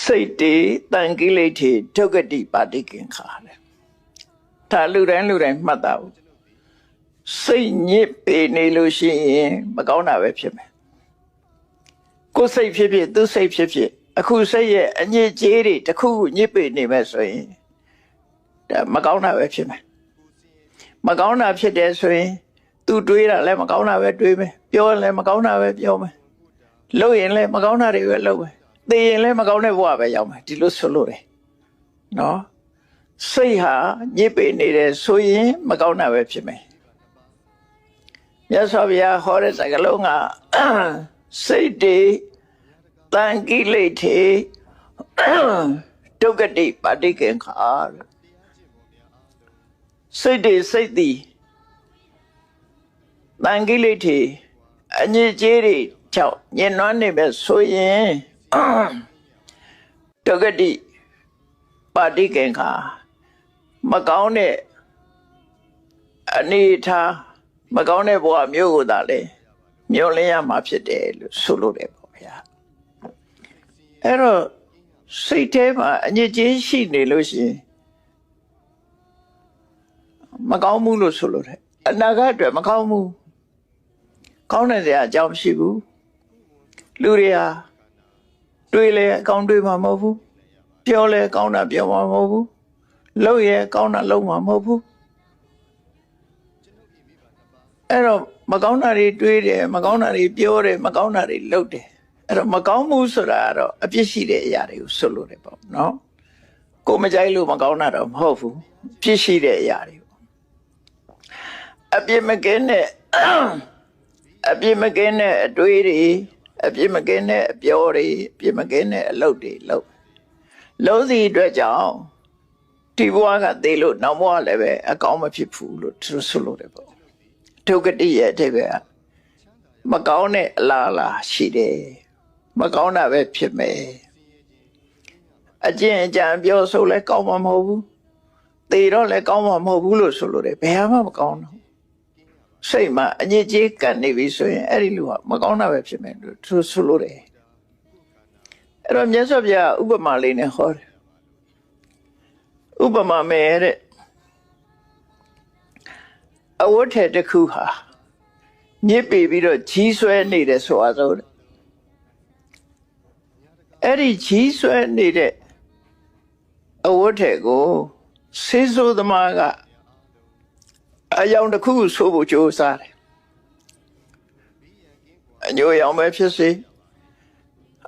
စိတ်တေတန်ကိလေထေဒုက္ကတိပါတိကင်ခါတဲ့ဒါလူတိုင်းလူတိုင်းမှတ်တာဘူးစိတ်ညစ်ပေနေလို့ရှိရင်မကောင်းတာပဲဖြစ်မယ်ကိုယ်စိတ်ဖြစ်ဖြစ်သူစိတ်ဖြစ်ဖြစ်အခုစိတ်ရဲ့အညစ်အကြေးတွေတစ်ခုခုညစ်ပေနေမဲ့ဆိုရင်ဒါမကောင်းတာပဲဖြစ်မယ်မကောင်းတာဖြစ်တယ်ဆိုရင်သူတွေးတာလည်းမကောင်းတာပဲတွေးမယ်ပြောရင်လည်းမကောင်းတာပဲပြောမယ်လုပ်ရင်လည်းမကောင်းတာတွေပဲလုပ်မယ် သိရင်လည်းမကောင်းတဲ့ဘဝပဲရောက်မယ်ဒီလိုဆိုလို့တယ်နော်စိတ်ဟာညစ်ပေနေတယ်ဆိုရင်မကောင်းတာပဲဖြစ်မယ်မြတ်စွာဘုရားဟောတဲ့စကားလုံးကစိတ်တွေတန်ကိလေထေဒုက္ကတိပါတိကင်္ခာတဲ့စိတ်တွေစိတ်သည်တန်ကိလေထေအညစ်အကြေးတွေကြောင့်ညှဉ်းနှွမ်းနေပဲဆိုရင် ဒုက္ကတိပါတိကင်္ခာမကောင်းတဲ့အနေအထားမကောင်းတဲ့ဘဝမျိုးကိုသာလေမျောလင်းရမှာဖြစ်တယ်လို့ဆိုလို့တယ်ပေါ့ဗျာအဲ့တော့စိတ်ထဲမှာအညစ်အကြေးရှိနေလို့ရှိရင်မကောင်းဘူးလို့ဆိုလို့တယ်အနာဂတ်အတွက်မကောင်းဘူးကောင်းတဲ့စရာအကြောင်းမရှိဘူးလူတွေဟာ တွေးလဲအကောင်းတွေးမှာမဟုတ်ဘူးပြောလဲကောင်းတာပြောမှာမဟုတ်ဘူးလုပ်ရဲကောင်းတာလုပ်မှာမဟုတ်ဘူးအဲ့တော့မကောင်းတာတွေတွေးတယ်မကောင်းတာတွေပြောတယ်မကောင်းတာတွေလုပ်တယ်အဲ့တော့မကောင်းမှုဆိုတာကတော့အပြစ်ရှိတဲ့အရာတွေကိုဆိုလို့တယ်ပေါ့နော်ကိုမကြိုက်လို့မကောင်းတာတော့မဟုတ်ဘူးပြစ်ရှိတဲ့အရာတွေပေါ့အပြစ်မကင်းတဲ့အပြစ်မကင်းတဲ့အတွေးတွေ အပြစ်မကင်းတဲ့အပြောတွေအပြစ်မကင်းတဲ့အလုပ်တွေလုပ်လုံးစီအတွက်ကြောင့်ဒီဘဝကသေလို့နောက်ဘဝလည်းပဲအကောင်းမဖြစ်ဘူးလို့သူဆိုလို့တယ်ပေါ့ဒုက္ကတိရဲ့အဓိပ္ပာယ်ကမကောင်းတဲ့အလားအလာရှိတယ်မကောင်းတာပဲဖြစ်မယ်အကျင့်အကြံပြောဆိုလဲကောင်းမှာမဟုတ်ဘူးသေတော့လဲကောင်းမှာမဟုတ်ဘူးလို့ဆိုလို့တယ်ဘယ်မှမကောင်းတော့ စိတ်မှာအညစ်အကြေးကပ်နေပြီဆိုရင်အဲ့ဒီလူကမကောင်းတာပဲဖြစ်မယ်လို့သူဆိုလို့တယ်အဲ့တော့မြတ်စွာဘုရားဥပမာလေးနဲ့ဟောတယ်ဥပမာမဲ့တဲ့အဝတ်ထည်တစ်ခုဟာညစ်ပေပြီးတော့ကြီးဆွဲနေတယ်ဆိုအားဆိုတဲ့အဲ့ဒီကြီးဆွဲနေတဲ့အဝတ်ထည်ကိုဆေးဆိုးသမားက အယောင်တစ်ခုဆိုဖို့ကြိုးစားတယ်အညိုရောင်ပဲဖြစ်စေ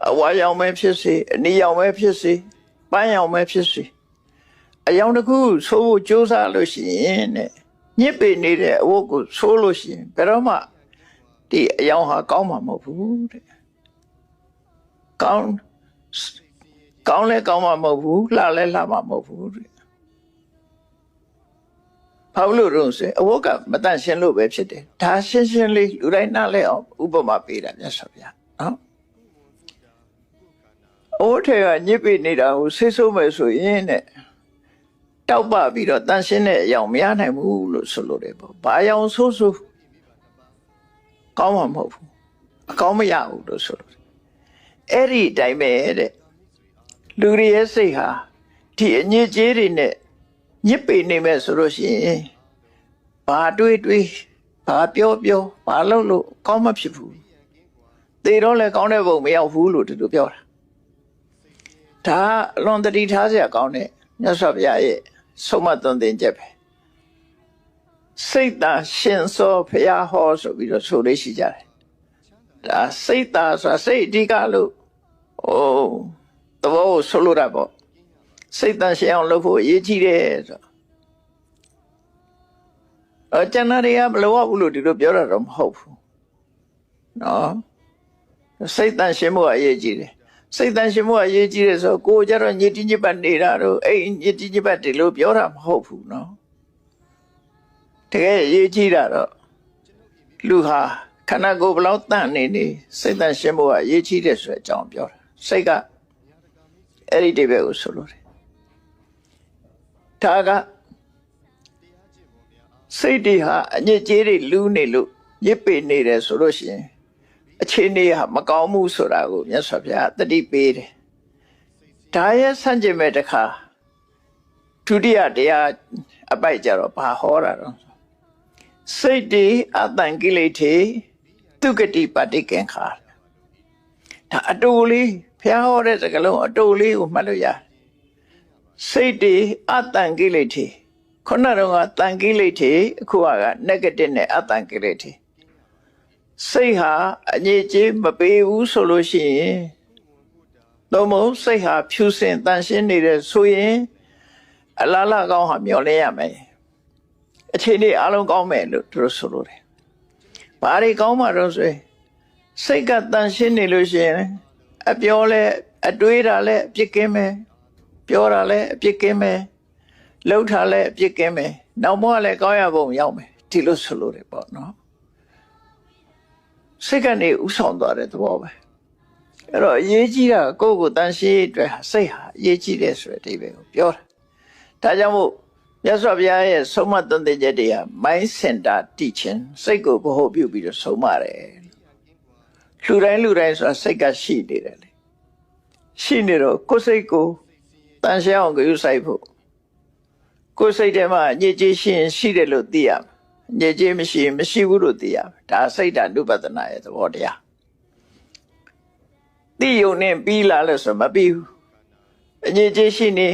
အဝါရောင်ပဲဖြစ်စေအနီရောင်ပဲဖြစ်စေပန်းရောင်ပဲဖြစ်စေအယောင်တစ်ခုဆိုဖို့ကြိုးစားလို့ရှိရင်တဲ့ညစ်ပေနေတဲ့အဝတ်ကိုဆိုးလို့ရှိရင်ဘယ်တော့မှဒီအယောင်ဟာကောင်းမှာမဟုတ်ဘူးတဲ့ကောင်းကောင်းလဲကောင်းမှာမဟုတ်ဘူးလှလဲလှမှာမဟုတ်ဘူးတဲ့ ဘာလို့လို့ဆိုအဝတ်ကမတန့်ရှင်းလို့ပဲဖြစ်တယ်ဒါရှင်းရှင်းလေးလူတိုင်းနားလဲအောင်ဥပမာပေးတာမြတ်စွာဘုရားနော်အိုးထဲကညစ်ပေနေတာကိုဆေးဆိုးမယ်ဆိုရင်တဲ့တောက်ပပြီးတော့တန်ရှင်းတဲ့အယောင်မရနိုင်ဘူးလို့ဆိုလို့တယ်ပေါ့။ဘာအယောင်ဆိုးဆိုးကောင်းမှာမဟုတ်ဘူး။အကောင်းမရဘူးလို့ဆိုလို့တယ်။အဲ့ဒီအတိုင်းပဲတဲ့လူတွေရဲ့စိတ်ဟာဒီအညစ်အကြေးတွေနဲ့ ညစ်ပေနေမဲ့ဆိုလို့ရှိရင်ဘာတွေးတွေးဘာပြောပြောဘာလုပ်လို့ကောင်းမဖြစ်ဘူး။သေတော့လည်းကောင်းတဲ့ဘုံမရောက်ဘူးလို့သူတို့ပြောတာ။ဒါအလွန်တတိထားစရာကောင်းတဲ့မြတ်စွာဘုရားရဲ့ဆုံးမသွန်သင်ချက်ပဲစိတ်သာရှင်စောဘုရားဟောဆိုပြီးတော့ဆိုလေးရှိကြတယ်ဒါစိတ်သာဆိုတာစိတ်အဓိကလို့ဟိုသဘောကိုဆိုလိုတာပေါ့ စိတ်သာရှင်အောင်လုပ်ဖို့အရေးကြီးတယ်ဆိုအကျန်တာတွေကမလိုအပ်ဘူးလို့ဒီလိုပြောတာတော့မဟုတ်ဘူးနော်စိတ်သာရှင်ဖို့အရေးကြီးတယ်စိတ်တန်ရှင်မှုအရေးကြီးတယ်ဆိုကိုကြတော့ညစ်တိညစ်ပတ်နေတာတော့အဲ့ညစ်တိညစ်ပတ်တယ်လို့ပြောတာမဟုတ်ဘူးနော်တကယ်အရေးကြီးတာတော့လူဟာခန္ဓာကိုယ်ဘလောက်တန့်နေနေစိတ်တန်ရှင်မှုကအရေးကြီးတယ်ဆိုတဲ့အကြောင်းပြောတာစိတ်ကအဲ့ဒီတိဘက်ကိုဆိုလို့တယ် ဒါကစိတ်တွေဟာအညစ်အကြေးတွေလူးနေလို့ရစ်ပေနေတယ်ဆိုလို့ရှိရင်အခြေအနေဟာမကောင်းမှုဆိုတာကိုမြတ်စွာဘုရားတတိပေးတယ်ဒါရဲ့ဆန့်ကျင်မဲ့တစ်ခါဒုတိယတရားအပိုက်ကြတော့ဘာဟောတာတော့စိတ်တေအတန်ကိလေထေသူကတိပတိကင်္ခာဒါအတူလေးဖျားဟောတဲ့စကားလုံးအတူလေးကိုမှတ်လို့ရတယ် စိတ်တေအတန်ကိလေထေခုနကတော့ကတန်ကိလေထေအခုက negative နဲ့အတန်ကိလေထေစိတ်ဟာအငြိအကျေးမပေးဘူးဆိုလို့ရှိရင်သို့မဟုတ်စိတ်ဟာဖြူစင်တန်ရှင်းနေတဲ့ဆိုရင်အလားလားကောင်းဟာမျော်လင့်ရမယ်အခြေအနေအလုံးကောင်းမယ်လို့သူတို့ဆိုလို့တယ်ဘာတွေကောင်းမှတော့ဆိုရင်စိတ်ကတန်ရှင်းနေလို့ရှိရင်အပြောလဲအတွေးတာလဲအပြစ်ကင်းမယ် ပြောတာလဲအပြစ်ကင်းမယ်လှုပ်တာလဲအပြစ်ကင်းမယ်နောက်မောလည်းကောင်းရပုံရောက်မယ်ဒီလိုဆိုလို့တယ်ပေါ့နော်စိတ်ကနေဥဆောင်သွားတဲ့သဘောပဲအဲ့တော့အရေးကြီးတာကိုယ့်ကိုယ်တန်ရှင်းရေးအတွက်ဟာစိတ်ဟာအရေးကြီးတယ်ဆိုတဲ့အဓိပ္ပာယ်ကိုပြောတာဒါကြောင့်မို့မြတ်စွာဘုရားရဲ့ဆုံးမသွန်သင်ချက်တွေက mind center teaching စိတ်ကိုဗဟိုပြုပြီးတော့ဆုံးမတယ်လူတိုင်းလူတိုင်းဆိုတာစိတ်ကရှိနေတယ်လေရှိနေတော့ကိုယ်စိတ်ကို တန်ရှင်းအောင်ကြိုးဆိုင်ဖို့ကိုယ်စိတ်ထဲမှာညစ်ကြေးရှိရင်ရှိတယ်လို့သိရမယ်ညစ်ကြေးမရှိရင်မရှိဘူးလို့သိရမယ်ဒါစိတ်ဓာတ်နုပဒနာရဲ့သဘောတရားသိယုံနဲ့ပြီးလာလို့ဆိုမပြီးဘူးအညစ်ကြေးရှိနေ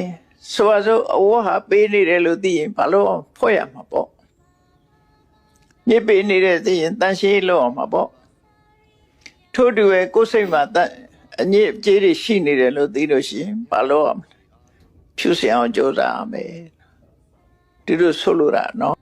ဆိုပါစို့အဝတ်ဟာပေးနေတယ်လို့သိရင်ဘာလို့အောင်ဖွဲ့ရမှာပေါ့ညစ်ပေးနေတဲ့သိရင်တန်ရှင်းလို့အောင်မှာပေါ့ထို့တူပဲကိုယ်စိတ်မှာတန်အညစ်အကြေးတွေရှိနေတယ်လို့သိလို့ရှိရင်ဘာလို့အောင် ဖြူစင်အောင်ကြိုးစားရမယ်ဒီလိုဆိုလိုတာနော်